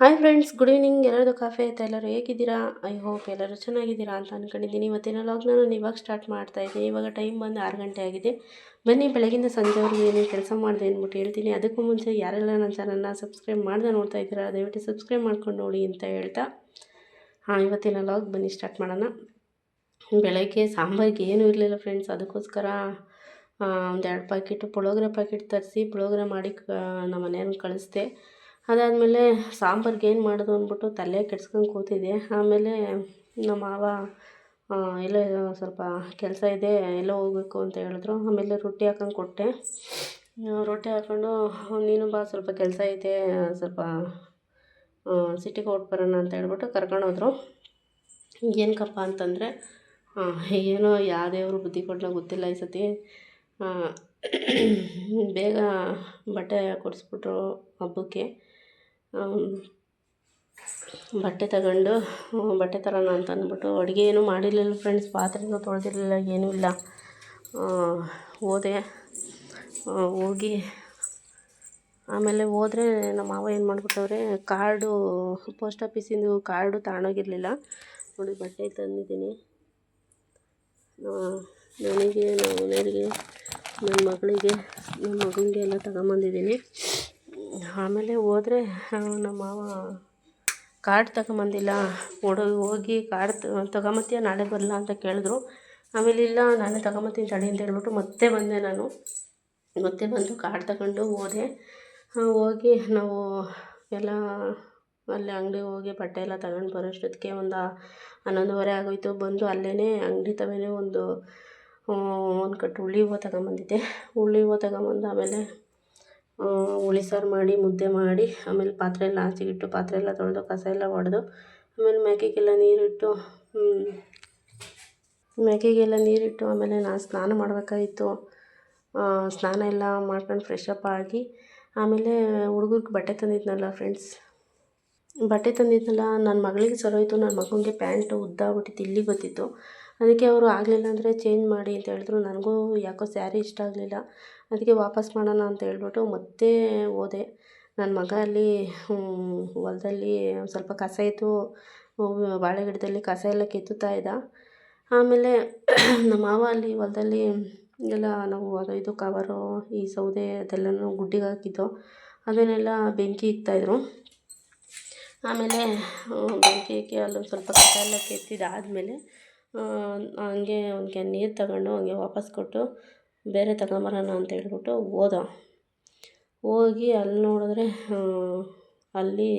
Hi friends good evening ಎಲ್ಲರದು coffee ಆಯ್ತಾ ಎಲ್ಲರೂ ಹೇಗಿದ್ದೀರಾ? ಐ ಹೋಪ್ ಎಲ್ಲರೂ ಚೆನ್ನಾಗಿದ್ದೀರಾ ಅಂತ ಅಂದ್ಕೊಂಡಿದ್ದೀನಿ ಇವತ್ತಿನ ಲಾಗ್ನ ನಾನು ಇವಾಗ ಸ್ಟಾರ್ಟ್ ಮಾಡ್ತಾ ಇದ್ದೀನಿ. ಇವಾಗ ಟೈಮ್ ಬಂದು ಆರು ಗಂಟೆ ಆಗಿದೆ. ಬನ್ನಿ ಬೆಳಗಿಂದ ಸಂಜೆವರೆಗೂ ಏನೇನು ಕೆಲಸ ಮಾಡಿದೆ ಅಂದ್ಬಿಟ್ಟು ಹೇಳ್ತೀನಿ. ಅದಕ್ಕೂ ಮುಂಚೆ ಯಾರೆಲ್ಲ ನನ್ನ ಚಾನಲ್ನ ಸಬ್ಸ್ಕ್ರೈಬ್ ಮಾಡ್ದೆ ನೋಡ್ತಾ ಇದ್ದೀರಾ, ದಯವಿಟ್ಟು ಸಬ್ಸ್ಕ್ರೈಬ್ ಮಾಡ್ಕೊಂಡು ನೋಡಿ ಅಂತ ಹೇಳ್ತಾ. ಹಾಂ, ಇವತ್ತಿನ ಲಾಗ್ ಬನ್ನಿ ಸ್ಟಾರ್ಟ್ ಮಾಡೋಣ. ಬೆಳಗ್ಗೆ ಸಾಂಬಾರಿಗೆ ಏನೂ ಇರಲಿಲ್ಲ ಫ್ರೆಂಡ್ಸ್ ಅದಕ್ಕೋಸ್ಕರ ಒಂದು ಎರಡು ಪ್ಯಾಕೆಟು ಪುಳೋಗ್ರೆ ಪ್ಯಾಕೆಟ್ ತರಿಸಿ, ಪುಳೋಗ್ರೆ ಮಾಡಿ ನಮ್ಮ ಮನೆಯವ್ರನ್ನ ಕಳಿಸ್ದೆ. ಅದಾದಮೇಲೆ ಸಾಂಬಾರ್ಗೆ ಏನು ಮಾಡೋದು ಅಂದ್ಬಿಟ್ಟು ತಲೆ ಕೆಡ್ಸ್ಕೊಂಡು ಕೂತಿದ್ದೆ. ಆಮೇಲೆ ನಮ್ಮ ಮಾವ ಎಲ್ಲೋ ಸ್ವಲ್ಪ ಕೆಲಸ ಇದೆ, ಎಲ್ಲೋ ಹೋಗಬೇಕು ಅಂತ ಹೇಳಿದ್ರು. ಆಮೇಲೆ ರೊಟ್ಟಿ ಹಾಕೊಂಡು ಕೊಟ್ಟೆ. ರೊಟ್ಟಿ ಹಾಕ್ಕೊಂಡು ನೀನು ಬಾ, ಸ್ವಲ್ಪ ಕೆಲಸ ಐತೆ, ಸ್ವಲ್ಪ ಸಿಟಿಗೆ ಹೊರ್ಟು ಬರೋಣ ಅಂತ ಹೇಳ್ಬಿಟ್ಟು ಕರ್ಕೊಂಡೋದ್ರು ಏನಕ್ಕಪ್ಪ ಅಂತಂದರೆ ಏನೋ ಯಾವ ದೇವರು ಬುದ್ಧಿ ಕೊಟ್ಟನೋ ಗೊತ್ತಿಲ್ಲ ಈ ಸತಿ. ಬೇಗ ಬಟ್ಟೆ ಕೊಡಿಸ್ಬಿಟ್ರು ಹಬ್ಬಕ್ಕೆ. ಬಟ್ಟೆ ತಗೊಂಡು ಬಟ್ಟೆ ತರೋಣ ಅಂತ ಅಂದ್ಬಿಟ್ಟು ಅಡುಗೆ ಏನೂ ಮಾಡಿರಲಿಲ್ಲ ಫ್ರೆಂಡ್ಸ್ ಪಾತ್ರೆನೂ ತೊಳೆದಿರಲಿಲ್ಲ, ಏನೂ ಇಲ್ಲ. ಹೋದೆ. ಹೋಗಿ, ಆಮೇಲೆ ಹೋದ್ರೆ ನಮ್ಮ ಮಾವ ಏನು ಮಾಡಿಬಿಟ್ಟವ್ರೆ, ಕಾರ್ಡು ಪೋಸ್ಟ್ ಆಫೀಸಿಂದು ಕಾರ್ಡು ತಗೊಂಡೋಗಿರಲಿಲ್ಲ ನೋಡಿ, ಬಟ್ಟೆ ತಂದಿದ್ದೀನಿ. ನನಗೆ, ನಮ್ಮ ಮನೆಯವ್ರಿಗೆ, ನನ್ನ ಮಗಳಿಗೆ, ನನ್ನ ಮಗನಿಗೆ ಎಲ್ಲ ತಗೊಂಬಂದಿದ್ದೀನಿ. ಆಮೇಲೆ ಹೋದ್ರೆ ನಮ್ಮ ಮಾವ ಕಾರ್ಡ್ ತಗೊಂಬಂದಿಲ್ಲ. ಓಡೋ ಹೋಗಿ ಕಾರ್ಡ್ ತಗೊಂಬತ್ತೀಯ, ನಾಳೆ ಬರಲ್ಲ ಅಂತ ಕೇಳಿದ್ರು. ಆಮೇಲೆ ಇಲ್ಲ, ನಾನೇ ತಗೊಂಬತ್ತೀನಿ ತಡಿ ಅಂತ ಹೇಳ್ಬಿಟ್ಟು ಮತ್ತೆ ಬಂದೆ ನಾನು. ಮತ್ತೆ ಬಂದು ಕಾರ್ಡ್ ತಗೊಂಡು ಹೋದೆ. ಹೋಗಿ ನಾವು ಎಲ್ಲ, ಅಲ್ಲಿ ಅಂಗಡಿಗೆ ಹೋಗಿ ಬಟ್ಟೆ ಎಲ್ಲ ತಗೊಂಡು ಬರೋಷ್ಟೊತ್ತಿಗೆ ಒಂದು ಹನ್ನೊಂದುವರೆ ಆಗೋಯ್ತು. ಬಂದು ಅಲ್ಲೇ ಅಂಗಡಿ ತವೇ ಒಂದು ಒಂದು ಕಟ್ಟು ಹುಳಿ ಹೂವು ತಗೊಂಬಂದಿದ್ದೆ. ಹುಳಿ ಹೂವು ತಗೊಂಬಂದು ಆಮೇಲೆ ಹುಳಿ ಸಾರು ಮಾಡಿ, ಮುದ್ದೆ ಮಾಡಿ, ಆಮೇಲೆ ಪಾತ್ರೆ ಎಲ್ಲ ಆಚೆಗಿಟ್ಟು ಪಾತ್ರೆ ಎಲ್ಲ ತೊಳೆದು, ಕಸ ಎಲ್ಲ ಹೊಡೆದು ಆಮೇಲೆ ಮೇಕೆಗೆಲ್ಲ ನೀರಿಟ್ಟು ಮೇಕೆಗೆಲ್ಲ ನೀರಿಟ್ಟು ಆಮೇಲೆ ನಾನು ಸ್ನಾನ ಮಾಡಬೇಕಾಗಿತ್ತು. ಸ್ನಾನ ಎಲ್ಲ ಮಾಡ್ಕೊಂಡು ಫ್ರೆಶ್ ಅಪ್ ಆಗಿ, ಆಮೇಲೆ ಹುಡುಗರ್ಗೆ ಬಟ್ಟೆ ತಂದಿದ್ನಲ್ಲ ಫ್ರೆಂಡ್ಸ್ ಬಟ್ಟೆ ತಂದಿದ್ನಲ್ಲ ನನ್ನ ಮಗಳಿಗೆ ಸರೋಯ್ತು ನನ್ನ ಮಗನಿಗೆ ಪ್ಯಾಂಟು ಉದ್ದ ಆಗ್ಬಿಟ್ಟಿತ್ತು ಇಲ್ಲಿ ಬತ್ತಿತ್ತು ಅದಕ್ಕೆ ಅವರು ಆಗಲಿಲ್ಲ ಅಂದರೆ ಚೇಂಜ್ ಮಾಡಿ ಅಂತ ಹೇಳಿದ್ರು. ನನಗೂ ಯಾಕೋ ಸ್ಯಾರಿ ಇಷ್ಟ ಆಗಲಿಲ್ಲ. ಅದಕ್ಕೆ ವಾಪಸ್ ಮಾಡೋಣ ಅಂತ ಹೇಳ್ಬಿಟ್ಟು ಮತ್ತೆ ಹೋದೆ. ನನ್ನ ಮಗ ಅಲ್ಲಿ ಹೊಲದಲ್ಲಿ ಸ್ವಲ್ಪ ಕಸ ಇತ್ತು. ಬಾಳೆ ಗಿಡದಲ್ಲಿ ಕಸ ಎಲ್ಲ ಕಿತ್ತುತ್ತಾ ಇದ್ದ. ಆಮೇಲೆ ನಮ್ಮ ಮಾವ ಅಲ್ಲಿ ಹೊಲದಲ್ಲಿ ಎಲ್ಲ ನಾವು ಅದು ಇದು ಕವರು ಈ ಸೌದೆ ಅದೆಲ್ಲನೂ ಗುಡ್ಡಿಗೆ ಹಾಕಿದ್ದು. ಅದನ್ನೆಲ್ಲ ಬೆಂಕಿ ಇಕ್ತಾಯಿದ್ರು ಆಮೇಲೆ ಬೆಂಕಿ ಇಕ್ಕಿ ಅಲ್ಲೊಂದು ಸ್ವಲ್ಪ ಕಸ ಎಲ್ಲ ಕೆತ್ತಿದಾದಮೇಲೆ ಹಂಗೆ ಒಂದು ಕ್ಯಾನ್ ನೀರು ತಗೊಂಡು ಹಂಗೆ ವಾಪಸ್ ಕೊಟ್ಟು ಬೇರೆ ತಗೊಂಬರೋಣ ಅಂತ ಹೇಳ್ಬಿಟ್ಟು ಹೋದ. ಹೋಗಿ ಅಲ್ಲಿ ನೋಡಿದ್ರೆ ಅಲ್ಲಿ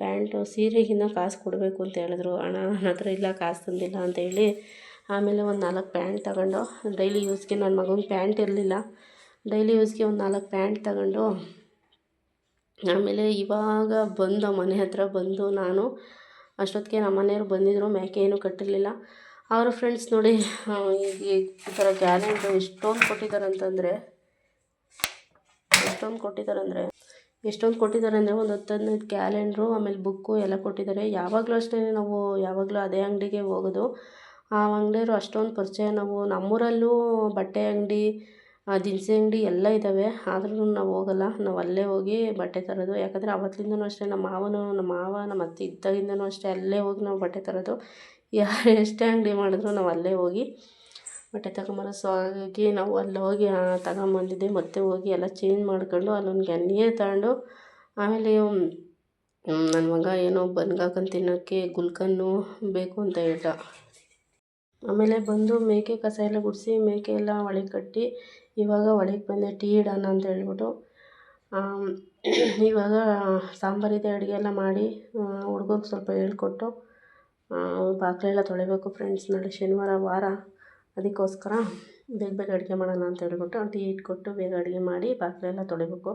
ಪ್ಯಾಂಟು, ಸೀರೆಗಿನ್ನ ಕಾಸು ಕೊಡಬೇಕು ಅಂತ ಹೇಳಿದ್ರು. ಅಣ್ಣ, ನನ್ನ ಹತ್ರ ಇಲ್ಲ, ಕಾಸು ತಂದಿಲ್ಲ ಅಂತೇಳಿ ಆಮೇಲೆ ಒಂದು ನಾಲ್ಕು ಪ್ಯಾಂಟ್ ತಗೊಂಡು ಡೈಲಿ ಯೂಸ್ಗೆ ನನ್ನ ಮಗಂಗೆ ಪ್ಯಾಂಟ್ ಇರಲಿಲ್ಲ. ಡೈಲಿ ಯೂಸ್ಗೆ ಒಂದು ನಾಲ್ಕು ಪ್ಯಾಂಟ್ ತಗೊಂಡು ಆಮೇಲೆ ಇವಾಗ ಬಂದ ಮನೆ ಹತ್ರ ಬಂದು ನಾನು ಅಷ್ಟೊತ್ತಿಗೆ ನಮ್ಮ ಮನೆಯವ್ರು ಬಂದಿದ್ದರು ಮೇಕೆ ಏನೂ ಕಟ್ಟಿರಲಿಲ್ಲ. ಅವರ ಫ್ರೆಂಡ್ಸ್ ನೋಡಿ ಈ ಥರ ಕ್ಯಾಲೆಂಡ್ರು ಎಷ್ಟೊಂದು ಕೊಟ್ಟಿದ್ದಾರೆ ಅಂತಂದರೆ ಎಷ್ಟೊಂದು ಕೊಟ್ಟಿದ್ದಾರೆ ಅಂದರೆ ಎಷ್ಟೊಂದು ಕೊಟ್ಟಿದ್ದಾರೆ ಅಂದರೆ ಒಂದು ಹತ್ತು ಹದಿನೈದು ಕ್ಯಾಲೆಂಡ್ರು ಆಮೇಲೆ ಬುಕ್ಕು ಎಲ್ಲ ಕೊಟ್ಟಿದ್ದಾರೆ. ಯಾವಾಗಲೂ ಅಷ್ಟೇ ನಾವು ಯಾವಾಗಲೂ ಅದೇ ಅಂಗಡಿಗೆ ಹೋಗೋದು. ಆ ಅಂಗಡಿಯವರು ಅಷ್ಟೊಂದು ಪರಿಚಯ ನಾವು ನಮ್ಮೂರಲ್ಲೂ ಬಟ್ಟೆ ಅಂಗಡಿ ದಿನಸಿ ಅಂಗಡಿ ಎಲ್ಲ ಇದ್ದಾವೆ ಆದ್ರೂ ನಾವು ಹೋಗಲ್ಲ. ನಾವು ಅಲ್ಲೇ ಹೋಗಿ ಬಟ್ಟೆ ತರೋದು. ಯಾಕಂದರೆ ಅವತ್ತಿಂದನೂ ಅಷ್ಟೇ ನಮ್ಮ ಮಾವನು, ನಮ್ಮ ಮಾವ, ನಮ್ಮ ಅತ್ತೆ ಇದ್ದಾಗಿಂದನೂ ಅಷ್ಟೇ ಅಲ್ಲೇ ಹೋಗಿ ನಾವು ಬಟ್ಟೆ ತರೋದು. ಯಾರು ಎಷ್ಟೇ ಅಂಗಡಿ ಮಾಡಿದ್ರು ನಾವು ಅಲ್ಲೇ ಹೋಗಿ ಬಟ್ಟೆ ತಗೊಂಬರೋ ಸೊ ಹಾಗಾಗಿ ನಾವು ಅಲ್ಲಿ ಹೋಗಿ ತಗೊಂಬಂದಿದ್ದೆ. ಮತ್ತೆ ಹೋಗಿ ಎಲ್ಲ ಚೇಂಜ್ ಮಾಡ್ಕೊಂಡು ಅಲ್ಲೊಂದು ಗನ್ನಿಯೇ ತಗೊಂಡು ಆಮೇಲೆ ನನ್ನ ಮಗ ಏನೋ ಬನ್ಗಾಕೊಂಡು ತಿನ್ನೋಕ್ಕೆ ಗುಲ್ಕನ್ನು ಬೇಕು ಅಂತ ಹೇಳ್ದ. ಆಮೇಲೆ ಬಂದು ಮೇಕೆ ಕಸ ಎಲ್ಲ ಗುಡಿಸಿ ಮೇಕೆ ಎಲ್ಲ ಒಳಗೆ ಕಟ್ಟಿ ಇವಾಗ ಒಳಗೆ ಬಂದೆ ಟೀ ಇಡೋಣ ಅಂತ ಹೇಳ್ಬಿಟ್ಟು. ಇವಾಗ ಸಾಂಬಾರಿದೆ ಅಡುಗೆ ಎಲ್ಲ ಮಾಡಿ ಹುಡ್ಗಂಗೆ ಸ್ವಲ್ಪ ಹೇಳ್ಕೊಟ್ಟು ಪಾತ್ರೆ ತೊಳಿಬೇಕು ಫ್ರೆಂಡ್ಸ್ ನಾಳೆ ಶನಿವಾರ, ವಾರ. ಅದಕ್ಕೋಸ್ಕರ ಬೇಗ ಬೇಗ ಅಡುಗೆ ಮಾಡೋಣ ಅಂತ ಹೇಳ್ಬಿಟ್ಟು ಟೀ ಇಟ್ಕೊಟ್ಟು ಬೇಗ ಅಡುಗೆ ಮಾಡಿ ಪಾತ್ರೆ ಎಲ್ಲ ತೊಳಿಬೇಕು.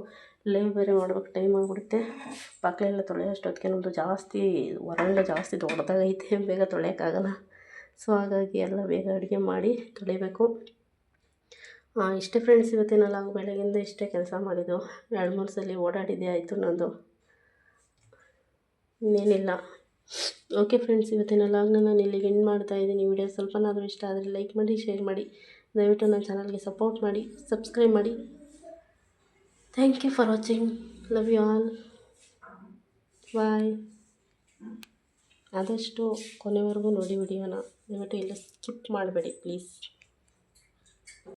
ಲೇವ್ ಬೇರೆ ಮಾಡ್ಬೇಕು ಟೈಮ್ ಆಗಿಬಿಡುತ್ತೆ. ಪಾತ್ರೆ ಎಲ್ಲ ತೊಳೆಯೋ ಅಷ್ಟೊತ್ತಿಗೆ ನಮ್ಮದು ಜಾಸ್ತಿ ವರಾಂಡ ಜಾಸ್ತಿ ದೊಡ್ಡದಾಗೈತೆ, ಬೇಗ ತೊಳೆಯೋಕ್ಕಾಗಲ್ಲ. ಸೊ, ಹಾಗಾಗಿ ಎಲ್ಲ ಬೇಗ ಅಡುಗೆ ಮಾಡಿ ತೊಳಿಬೇಕು. ಇಷ್ಟೇ ಫ್ರೆಂಡ್ಸ್ ಇವತ್ತಿನ ನಾವು ಬೆಳಗಿಂದ ಇಷ್ಟೇ ಕೆಲಸ ಮಾಡಿದ್ದು. ಎರಡು, ಮೂರು ಸಲ ಓಡಾಡಿದ್ದೆ ಆಯಿತು ನಂದು. ಇನ್ನೇನಿಲ್ಲ. ಓಕೆ ಫ್ರೆಂಡ್ಸ್ ಇವತ್ತಿನ ಲಾಗ್ನ ನಾನು ಇಲ್ಲಿಗೆ ಎಂಡ್ ಮಾಡ್ತಾ ಇದ್ದೀನಿ. ವಿಡಿಯೋ ಸ್ವಲ್ಪನಾದರೂ ಇಷ್ಟ ಆದರೆ ಲೈಕ್ ಮಾಡಿ ಶೇರ್ ಮಾಡಿ. ದಯವಿಟ್ಟು ನನ್ನ ಚಾನಲ್ಗೆ ಸಪೋರ್ಟ್ ಮಾಡಿ ಸಬ್ಸ್ಕ್ರೈಬ್ ಮಾಡಿ. Thank you for watching love you all bye ಆದಷ್ಟು ಕೊನೆವರೆಗೂ ನೋಡಿ ವಿಡಿಯೋನ. ದಯವಿಟ್ಟು ಎಲ್ಲ ಸ್ಕಿಪ್ ಮಾಡಬೇಡಿ ಪ್ಲೀಸ್.